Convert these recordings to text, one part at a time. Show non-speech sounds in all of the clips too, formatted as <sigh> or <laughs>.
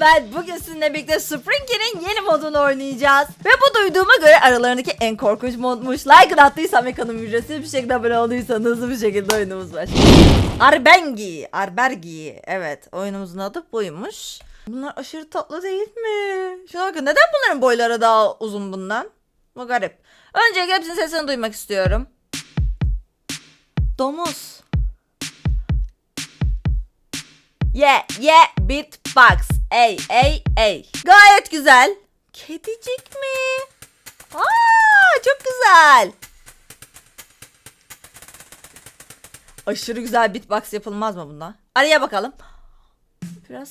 ben. Bugün sizinle birlikte Sprinky'nin yeni modunu oynayacağız. Ve bu duyduğuma göre aralarındaki en korkunç modmuş. Like attıysan ve kanım ücretsiz bir şekilde abone olduysan hızlı bir şekilde oyunumuz başlıyor. Arbengi, Arbergi. Evet, oyunumuzun adı buymuş. Bunlar aşırı tatlı değil mi? Şuna bakın, neden bunların boyları daha uzun bundan? Bu garip. Öncelikle hepsinin sesini duymak istiyorum. Domuz. Yeah, yeah, beatbox. Ey, ey, ey. Gayet güzel. Kedicik mi? Aa, çok güzel. Aşırı güzel beatbox yapılmaz mı bundan? Araya bakalım. Biraz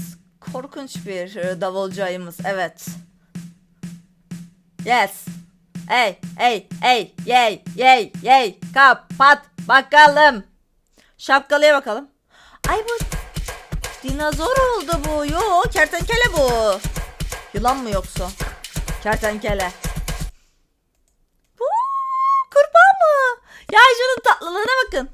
korkunç bir e, davulcu ayımız. Evet. Yes. Ey, ey, ey, yey, yey, yey. Kapat bakalım. Şapkalıya bakalım. Ay bu dinozor oldu bu. Yo, kertenkele bu. Yılan mı yoksa? Kertenkele. Bu kurbağa mı? Ya şunun tatlılığına bakın.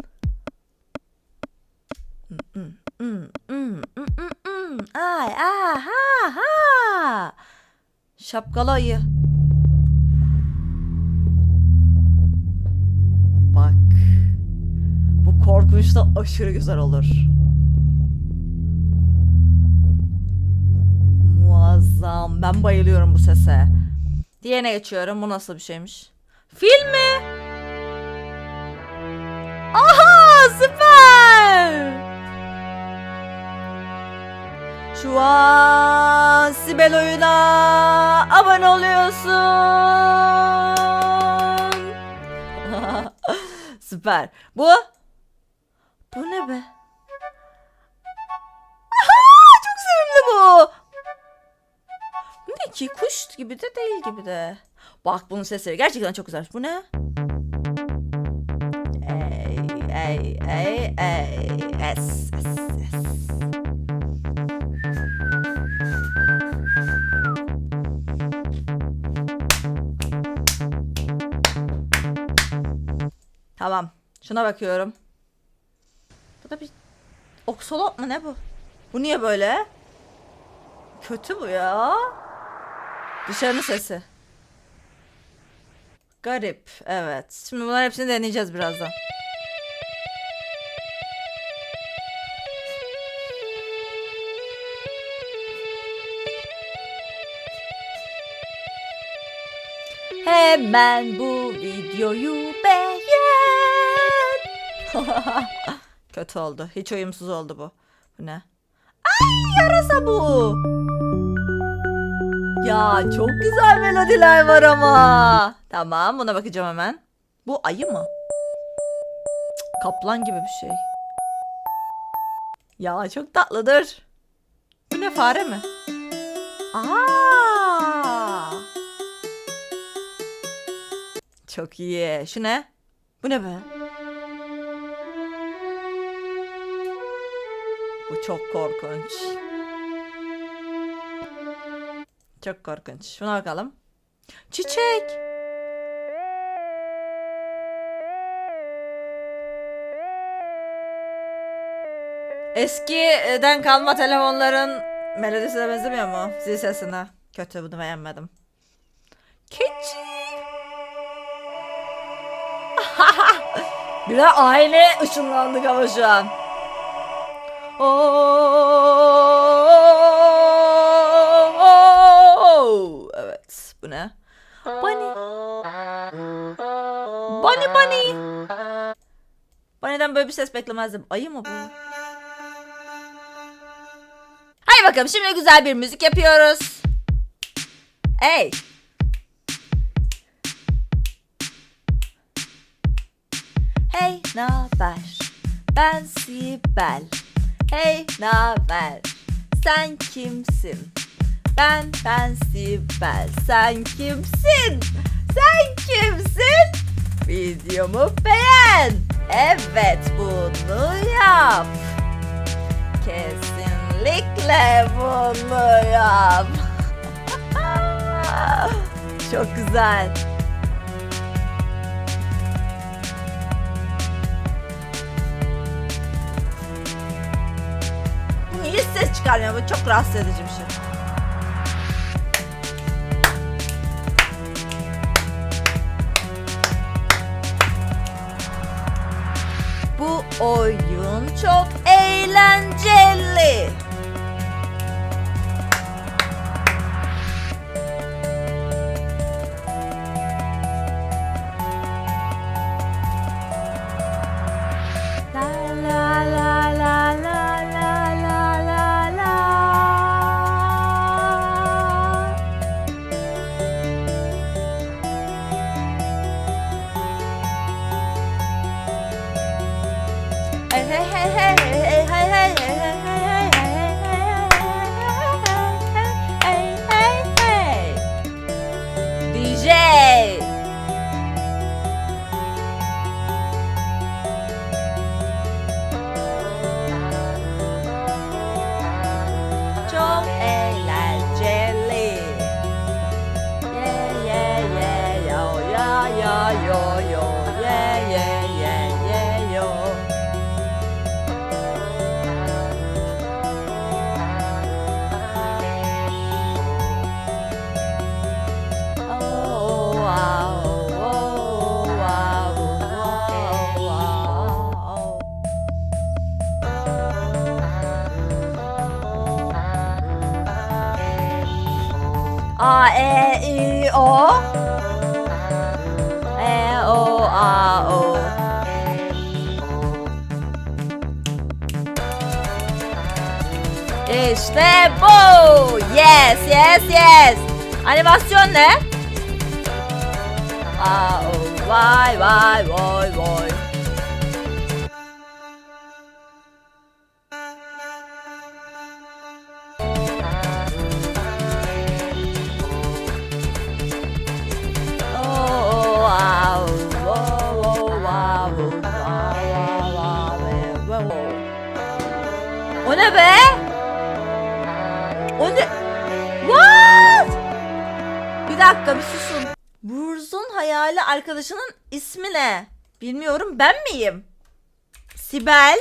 Ay aha ha. Şapkalı ayı. Bak. Bu korkunç da aşırı güzel olur. Muazzam. Ben bayılıyorum bu sese. Diğerine geçiyorum. Bu nasıl bir şeymiş? Fil mi? Aha süper. Şu an Sibel oyuna abone oluyorsun. <laughs> Süper. Bu? Bu ne be? Ki? Kuş gibi de değil gibi de. Bak bunun sesleri gerçekten çok güzelmiş. Bu ne? Ey, ey, ey, ey. Es, es. Tamam. Şuna bakıyorum. Bu da bir oksolot mu ne bu? Bu niye böyle? Kötü bu ya. Dışarının sesi. Garip. Evet. Şimdi bunların hepsini deneyeceğiz birazdan. Hemen bu videoyu beğen. <laughs> Kötü oldu. Hiç uyumsuz oldu bu. Bu ne? Ay yarasa bu. Ya çok güzel melodiler var ama. Tamam buna bakacağım hemen. Bu ayı mı? Kaplan gibi bir şey. Ya çok tatlıdır. Bu ne fare mi? Aa! Çok iyi. Şu ne? Bu ne be? Bu çok korkunç. Çok korkunç. Şuna bakalım. Çiçek. Eskiden kalma telefonların melodisine benzemiyor mu? Zil sesine. Kötü bunu beğenmedim. Keçi. <laughs> Biraz aile ışınlandık ama şu an. Oo, bu ne? Bunny. Bunny bunny. Bunny'den böyle bir ses beklemezdim. Ayı mı bu? Hadi bakalım şimdi güzel bir müzik yapıyoruz. Ey. Hey naber? Ben Sibel. Hey naber? Sen kimsin? Ben ben Sibel. Sen kimsin? Sen kimsin? Videomu beğen. Evet bunu yap. Kesinlikle bunu yap. <laughs> Çok güzel. Niye ses çıkarmıyor? Bu çok rahatsız edici bir şey. Oyun çok eğlenceli. İşte bu. Yes, yes, yes. Animasyon ne? Aa, oh, vay vay vay vay. Dakika bir susun. Burz'un hayali arkadaşının ismi ne? Bilmiyorum ben miyim? Sibel.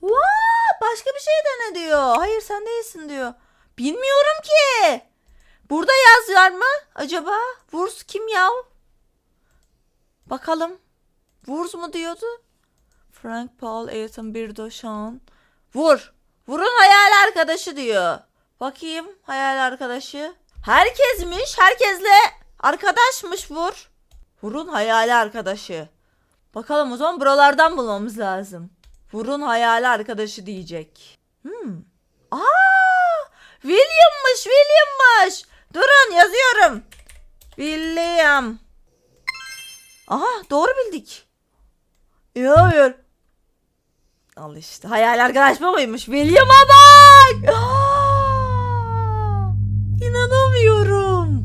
What? Başka bir şey dene diyor. Hayır sen değilsin diyor. Bilmiyorum ki. Burada yazıyor mı acaba? Vurs kim ya? Bakalım. Vurs mu diyordu? Frank Paul, Ayrton Birdo, Sean. Vur. Vurun hayal arkadaşı diyor. Bakayım hayal arkadaşı. Herkesmiş. Herkesle arkadaşmış vur. Vurun hayali arkadaşı. Bakalım o zaman buralardan bulmamız lazım. Vurun hayali arkadaşı diyecek. Hmm. Aa! William'mış, William'mış. Durun yazıyorum. William. Aha doğru bildik. İnanamıyorum. Al işte. Hayal arkadaş mı mıymış? William'a bak. İnanamıyorum.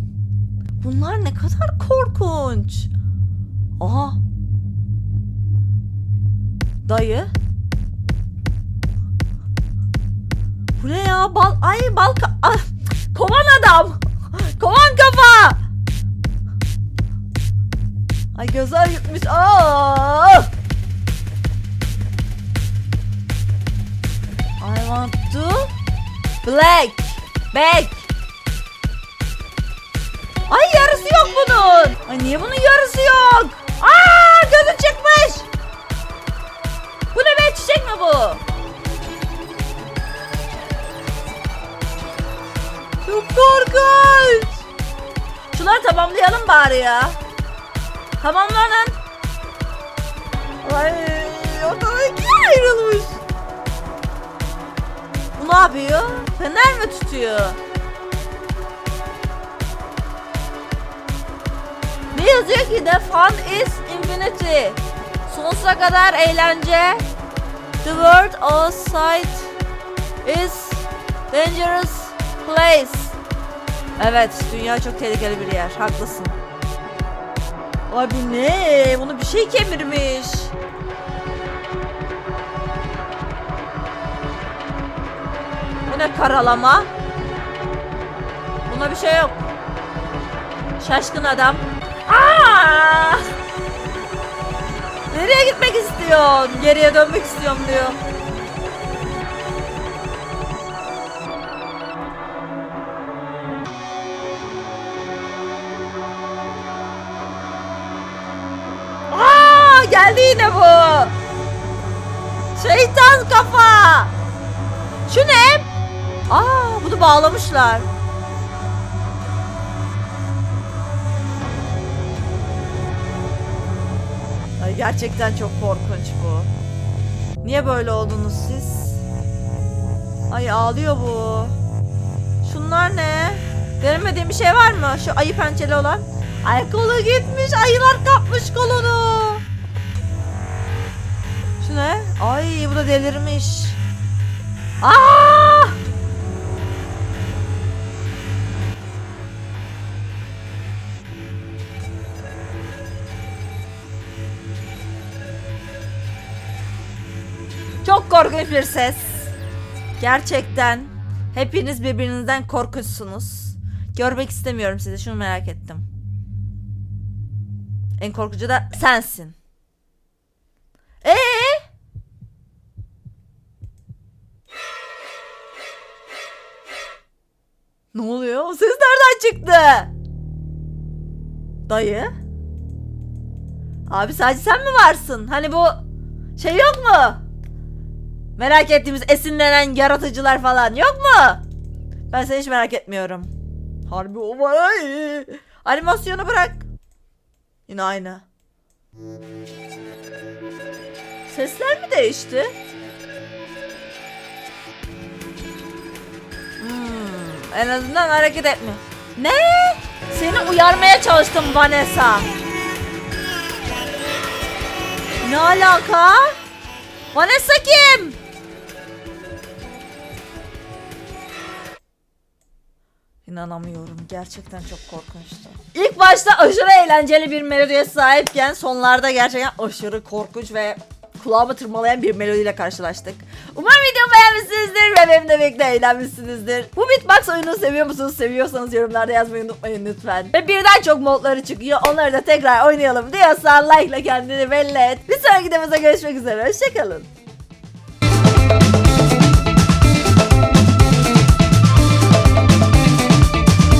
Bunlar ne kadar korkunç. Aha. Dayı. Bu ne ya? Bal ay bal ka- ah, kovan adam. Kovan kafa. Ay gözler gitmiş. Aa! I want to black back. Ay yarısı yok bunun. Ay niye bunun yarısı yok? Aa gözü çıkmış. Bu ne be çiçek mi bu? Çok korkunç. Şunları tamamlayalım bari ya. Tamamlanın. Ay ortadan ayrılmış. Ne yapıyor? Fener mi tutuyor? Ne yazıyor ki? The fun is infinity. Sonsuza kadar eğlence. The world outside is dangerous place. Evet, dünya çok tehlikeli bir yer. Haklısın. Abi ne? Bunu bir şey kemirmiş. Ne karalama? Buna bir şey yok. Şaşkın adam. Aa! Nereye gitmek istiyorsun? Geriye dönmek istiyorum diyor. geldi yine bu. Şeytan kafa. Şu ne? Aa bunu bağlamışlar. Ay gerçekten çok korkunç bu. Niye böyle oldunuz siz? Ay ağlıyor bu. Şunlar ne? Denemediğim bir şey var mı? Şu ayı pençeli olan. Ay kolu gitmiş. Ayılar kapmış kolunu. Şu ne? Ay bu da delirmiş. Aa! Korkunç bir ses. Gerçekten hepiniz birbirinizden korkunçsunuz. Görmek istemiyorum sizi. Şunu merak ettim. En korkucu da sensin. Ee? Ne oluyor? O ses nereden çıktı? Dayı? Abi sadece sen mi varsın? Hani bu şey yok mu? Merak ettiğimiz esinlenen yaratıcılar falan yok mu? Ben seni hiç merak etmiyorum. Harbi o var. Animasyonu bırak. Yine aynı. Sesler mi değişti? Hmm, en azından hareket etme. Ne? Seni uyarmaya çalıştım Vanessa. Ne alaka? Vanessa kim? İnanamıyorum. Gerçekten çok korkunçtu. İlk başta aşırı eğlenceli bir melodiye sahipken sonlarda gerçekten aşırı korkunç ve kulağımı tırmalayan bir melodiyle karşılaştık. Umarım videomu beğenmişsinizdir ve benimle birlikte eğlenmişsinizdir. Bu beatbox oyununu seviyor musunuz? Seviyorsanız yorumlarda yazmayı unutmayın lütfen. Ve birden çok modları çıkıyor. Onları da tekrar oynayalım diyorsan like ile kendini belli et. Bir sonraki videomuzda görüşmek üzere. Hoşçakalın.